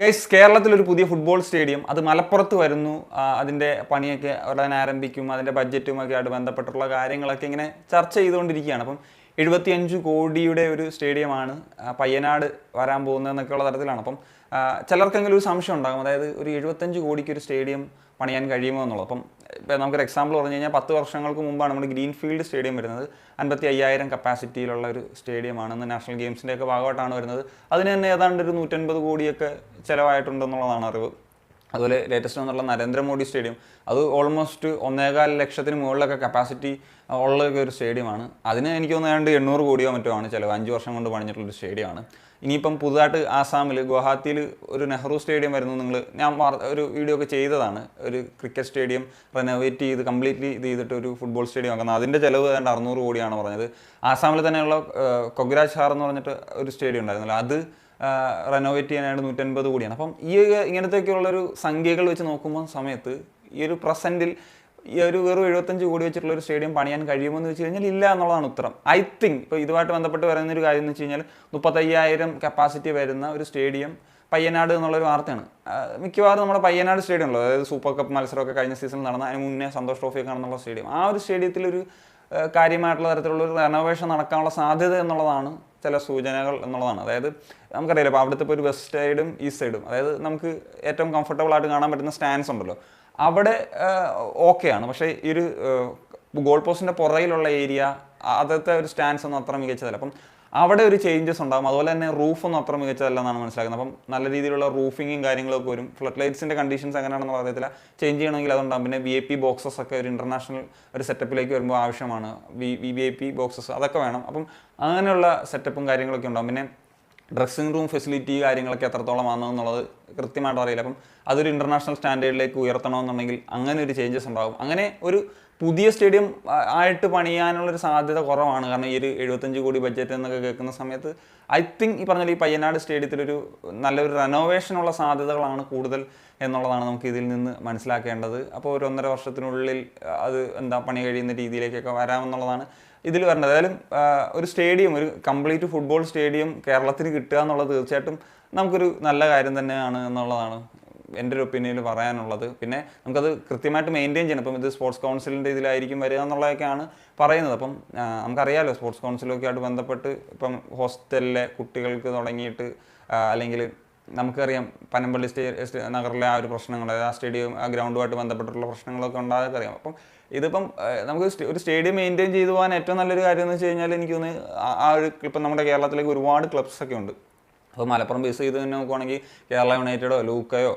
Guys കേരളത്തിൽ ഒരു പുതിയ ഫുട്ബോൾ സ്റ്റേഡിയം അത് മലപ്പുറത്ത് വരുന്നു. അതിന്റെ പണിയൊക്കെ ഉടനെ ആരംഭിക്കും. അതിന്റെ ബഡ്ജറ്റുമൊക്കെ ആയിട്ട് ബന്ധപ്പെട്ടുള്ള കാര്യങ്ങളൊക്കെ ഇങ്ങനെ ചർച്ച ചെയ്തുകൊണ്ടിരിക്കുകയാണ്. അപ്പം എഴുപത്തിയഞ്ച് കോടിയുടെ ഒരു സ്റ്റേഡിയമാണ് പയ്യനാട് വരാൻ പോകുന്നതെന്നൊക്കെയുള്ള തരത്തിലാണ്. അപ്പം ചിലർക്കെങ്കിലും ഒരു സംശയം ഉണ്ടാകും. അതായത് ഒരു എഴുപത്തഞ്ച് കോടിക്ക് ഒരു സ്റ്റേഡിയം പണിയാൻ കഴിയുമോ എന്നുള്ളത്. അപ്പം ഇപ്പം നമുക്കൊരു എക്സാമ്പിൾ പറഞ്ഞു കഴിഞ്ഞാൽ പത്ത് വർഷങ്ങൾക്ക് മുമ്പാണ് നമ്മുടെ ഗ്രീൻഫീൽഡ് സ്റ്റേഡിയം വരുന്നത്. അൻപത്തി അയ്യായിരം കപ്പാസിറ്റിയിലുള്ള ഒരു സ്റ്റേഡിയമാണ്. ഇന്ന് നാഷണൽ ഗെയിംസിന്റെയൊക്കെ ഭാഗമായിട്ടാണ് വരുന്നത്. അതിന് തന്നെ ഏതാണ്ട് ഒരു നൂറ്റൻപത് കോടിയൊക്കെ ചിലവായിട്ടുണ്ടെന്നുള്ളതാണ് അറിവ്. അതുപോലെ ലേറ്റസ്റ്റ് എന്നുള്ള നരേന്ദ്രമോദി സ്റ്റേഡിയം. അത് ഓൾമോസ്റ്റ് ഒന്നേകാൽ ലക്ഷത്തിന് മുകളിലൊക്കെ കപ്പാസിറ്റി ഉള്ള ഒരു സ്റ്റേഡിയമാണ്. അതിന് എനിക്ക് തോന്നുന്നത് എണ്ണൂറ് കോടിയോ മറ്റോ ആണ് ചിലവ്. അഞ്ച് വർഷം കൊണ്ട് പണിഞ്ഞിട്ടുള്ളൊരു സ്റ്റേഡിയമാണ്. ഇനിയിപ്പം പുതുതായിട്ട് ആസാമിൽ ഗുവാഹത്തിയിൽ ഒരു നെഹ്റു സ്റ്റേഡിയം വരുന്നു നിങ്ങൾ ഞാൻ ഒരു വീഡിയോ ഒക്കെ ചെയ്തതാണ്. ഒരു ക്രിക്കറ്റ് സ്റ്റേഡിയം റെനോവേറ്റ് ചെയ്ത് കംപ്ലീറ്റ്ലി ഇത് ചെയ്തിട്ട് ഒരു ഫുട്ബോൾ സ്റ്റേഡിയം ആക്കുന്നത്. അതിന്റെ ചിലവ് ഏതാണ്ട് അറുന്നൂറ് കോടിയാണ് പറഞ്ഞത്. ആസാമിൽ തന്നെയുള്ള കൊഗ്രാജ് ഹാർ എന്ന് പറഞ്ഞിട്ട് ഒരു സ്റ്റേഡിയം ഉണ്ടായിരുന്നല്ലോ. അത് റെനോവേറ്റ് ചെയ്യാനായിട്ട് നൂറ്റൻപത് കോടിയാണ്. അപ്പം ഈ ഇങ്ങനത്തെയൊക്കെയുള്ളൊരു സംഖ്യകൾ വെച്ച് നോക്കുമ്പോൾ സമയത്ത് ഈ ഒരു പ്രസന്റിൽ ഈ ഒരു വെറും എഴുപത്തഞ്ച് കോടി വെച്ചിട്ടുള്ള ഒരു സ്റ്റേഡിയം പണിയാൻ കഴിയുമെന്ന് വെച്ച് കഴിഞ്ഞാൽ ഇല്ല എന്നുള്ളതാണ് ഉത്തരം. ഐ തിങ്ക് ഇപ്പോൾ ഇതുമായിട്ട് ബന്ധപ്പെട്ട് വരുന്ന ഒരു കാര്യം എന്ന് വെച്ച് കഴിഞ്ഞാൽ മുപ്പത്തയ്യായിരം കപ്പാസിറ്റി വരുന്ന ഒരു സ്റ്റേഡിയം പയ്യനാട് എന്നുള്ളൊരു വാർത്തയാണ്. മിക്കവാറും നമ്മുടെ പയ്യനാട് സ്റ്റേഡിയം ഉള്ളത് അതായത് സൂപ്പർ കപ്പ് മത്സരമൊക്കെ കഴിഞ്ഞ സീസണിൽ നടന്ന അതിന് മുന്നേ സന്തോഷ് ട്രോഫിയൊക്കെ നടന്നുള്ള സ്റ്റേഡിയം ആ ഒരു സ്റ്റേഡിയത്തിൽ ഒരു കാര്യമായിട്ടുള്ള തരത്തിലുള്ള ഒരു റെനോവേഷൻ നടക്കാനുള്ള സാധ്യത എന്നുള്ളതാണ് ചില സൂചനകൾ എന്നുള്ളതാണ്. അതായത് നമുക്കറിയാലോ ഇപ്പോൾ അവിടുത്തെ ഇപ്പോൾ ഒരു വെസ്റ്റ് സൈഡും ഈസ്റ്റ് സൈഡും അതായത് നമുക്ക് ഏറ്റവും കംഫർട്ടബിൾ ആയിട്ട് കാണാൻ പറ്റുന്ന സ്റ്റാൻസ് ഉണ്ടല്ലോ. അവിടെ ഓക്കെയാണ് പക്ഷേ ഈ ഒരു ഗോൾ പോസ്റ്റിന്റെ പുറയിലുള്ള ഏരിയ അതത്തെ ഒരു സ്റ്റാൻസ് ഒന്നും അത്ര മികച്ചതല്ല. അപ്പം അവിടെ ഒരു ചേഞ്ചസ് ഉണ്ടാകും അതുപോലെ തന്നെ റൂഫൊന്നും അത്ര മികച്ചതല്ല എന്നാണ് മനസ്സിലാക്കുന്നത്. അപ്പം നല്ല രീതിയിലുള്ള റൂഫിങ്ങും കാര്യങ്ങളൊക്കെ വരും. ഫ്ലഡ് ലൈറ്റ്സിന്റെ കണ്ടീഷൻസ് എങ്ങനെയാണെന്ന് അറിയത്തില്ല ചേഞ്ച് ചെയ്യണമെങ്കിൽ അതുണ്ടാകും പിന്നെ വി ഐ പി ബോക്സസ് ഒക്കെ ഒരു ഇന്റർനാഷണൽ ഒരു സെറ്റപ്പിലേക്ക് വരുമ്പോൾ ആവശ്യമാണ്. V V I P boxes അതൊക്കെ വേണം. അപ്പം അങ്ങനെയുള്ള സെറ്റപ്പും കാര്യങ്ങളൊക്കെ ഉണ്ടാകും പിന്നെ ഡ്രസ്സിംഗ് റൂം ഫെസിലിറ്റി കാര്യങ്ങളൊക്കെ എത്രത്തോളം ആണെന്നുള്ളത് കൃത്യമായിട്ട് അറിയില്ല. അപ്പം അതൊരു ഇന്റർനാഷണൽ സ്റ്റാൻഡേർഡിലേക്ക് ഉയർത്തണമെന്നുണ്ടെങ്കിൽ അങ്ങനെ ഒരു ചേഞ്ചസ് ഉണ്ടാകും. അങ്ങനെ ഒരു പുതിയ സ്റ്റേഡിയം ആയിട്ട് പണിയാനുള്ളൊരു സാധ്യത കുറവാണ്. കാരണം ഈ ഒരു എഴുപത്തഞ്ച് കോടി ബഡ്ജറ്റ് എന്നൊക്കെ കേൾക്കുന്ന സമയത്ത് ഐ തിങ്ക് ഈ പറഞ്ഞ ഈ പയ്യനാട് സ്റ്റേഡിയത്തിലൊരു നല്ലൊരു റെനോവേഷനുള്ള സാധ്യതകളാണ് കൂടുതൽ എന്നുള്ളതാണ് നമുക്ക് ഇതിൽ നിന്ന് മനസ്സിലാക്കേണ്ടത്. അപ്പോൾ ഒരു ഒന്നര വർഷത്തിനുള്ളിൽ അത് എന്താ പണി കഴിയുന്ന രീതിയിലേക്കൊക്കെ വരാമെന്നുള്ളതാണ് ഇതിൽ വരേണ്ടത്. ഏതായാലും ഒരു സ്റ്റേഡിയം ഒരു കംപ്ലീറ്റ് ഫുട്ബോൾ സ്റ്റേഡിയം കേരളത്തിന് കിട്ടുക എന്നുള്ളത് തീർച്ചയായിട്ടും നമുക്കൊരു നല്ല കാര്യം തന്നെയാണ് എന്നുള്ളതാണ് എന്റെ ഒരു ഒപ്പീനിയനിൽ പറയാനുള്ളത്. പിന്നെ നമുക്കത് കൃത്യമായിട്ട് മെയിന്റെയിൻ ചെയ്യണം. അപ്പം ഇത് സ്പോർട്സ് കൗൺസിലിന്റെ ഇതിലായിരിക്കും വരിക എന്നുള്ളതൊക്കെയാണ് പറയുന്നത്. അപ്പം നമുക്കറിയാമല്ലോ സ്പോർട്സ് കൗൺസിലൊക്കെ ആയിട്ട് ബന്ധപ്പെട്ട് ഇപ്പം ഹോസ്റ്റലിലെ കുട്ടികൾക്ക് തുടങ്ങിയിട്ട് അല്ലെങ്കിൽ നമുക്കറിയാം പനമ്പള്ളി സ്റ്റേ നഗറിലെ ആ ഒരു പ്രശ്നങ്ങൾ ആ സ്റ്റേഡിയം ആ ഗ്രൗണ്ടുമായിട്ട് ബന്ധപ്പെട്ടിട്ടുള്ള പ്രശ്നങ്ങളൊക്കെ ഉണ്ടാകാതെ അറിയാം. അപ്പം ഇതിപ്പം നമുക്ക് ഒരു സ്റ്റേഡിയം മെയിന്റെയിൻ ചെയ്തു പോകാൻ ഏറ്റവും നല്ലൊരു കാര്യം എന്ന് വെച്ച് കഴിഞ്ഞാൽ എനിക്ക് തോന്നുന്നു ആ- ഒരു ഇപ്പം നമ്മുടെ കേരളത്തിലേക്ക് ഒരുപാട് ക്ലബ്സ് ഒക്കെ ഉണ്ട്. അപ്പോൾ മലപ്പുറം ബേസ് ചെയ്ത് തന്നെ നോക്കുവാണെങ്കിൽ കേരള യുണൈറ്റഡോ ലൂക്കയോ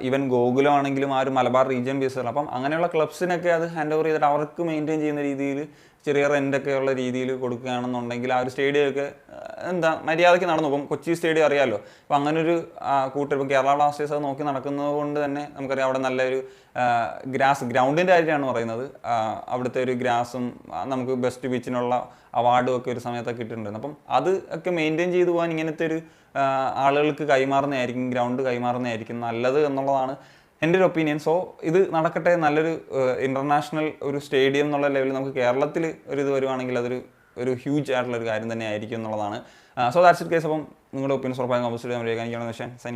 ഈവൻ ഗോകുലോ ആണെങ്കിലും ആ ഒരു മലബാർ റീജിയൻ ബേസ് ചെയ്ത് അപ്പം അങ്ങനെയുള്ള ക്ലബ്സിനൊക്കെ അത് ഹാൻഡ് ഓവർ ചെയ്തിട്ട് അവർക്ക് മെയിന്റെയിൻ ചെയ്യുന്ന രീതിയിൽ ചെറിയ റെന്റൊക്കെ ഉള്ള രീതിയിൽ കൊടുക്കുകയാണെന്നുണ്ടെങ്കിൽ ആ ഒരു സ്റ്റേഡിയം ഒക്കെ എന്താ മര്യാദയ്ക്ക് നടന്നു. പോകും കൊച്ചി സ്റ്റേഡിയം അറിയാമല്ലോ അപ്പോൾ അങ്ങനൊരു കൂട്ടർ ഇപ്പോൾ കേരള ബ്ലാസ്റ്റേഴ്സ് അത് നോക്കി നടക്കുന്നത് കൊണ്ട് തന്നെ നമുക്കറിയാം അവിടെ നല്ലൊരു ഗ്രാസ് ഗ്രൗണ്ടിന്റെ കാര്യമാണ് പറയുന്നത്. അവിടുത്തെ ഒരു ഗ്രാസും നമുക്ക് ബെസ്റ്റ് പിച്ചിനുള്ള അവാർഡും ഒക്കെ ഒരു സമയത്തൊക്കെ കിട്ടിയിട്ടുണ്ടായിരുന്നു അപ്പം അത് ഒക്കെ മെയിന്റെയിൻ ചെയ്തു പോകാൻ ഇങ്ങനത്തെ ഒരു ആളുകൾക്ക് കൈമാറുന്നതായിരിക്കും ഗ്രൗണ്ട് കൈമാറുന്നതായിരിക്കും നല്ലത് എന്നുള്ളതാണ് എന്റെ ഒരു ഒപ്പീനിയൻ. സോ ഇത് നടക്കട്ടെ നല്ലൊരു ഇന്റർനാഷണൽ ഒരു സ്റ്റേഡിയം എന്നുള്ള ലെവലിൽ നമുക്ക് കേരളത്തിൽ ഒരു ഇത് വരുവാണെങ്കിൽ അതൊരു ഒരു ഹ്യൂജ് ആയിട്ടുള്ള ഒരു കാര്യം തന്നെ ആയിരിക്കും എന്നുള്ളതാണ് സോ ദാറ്റ്സ് ഇറ്റ് കേസ് അപ്പം നിങ്ങളുടെ ഒപ്പീനിയൻസ് ഉറപ്പായും കമ്പോസ്റ്റ് ചെയ്യാൻ കാണിക്കണമെന്ന് വെച്ചാൽ സൈൻ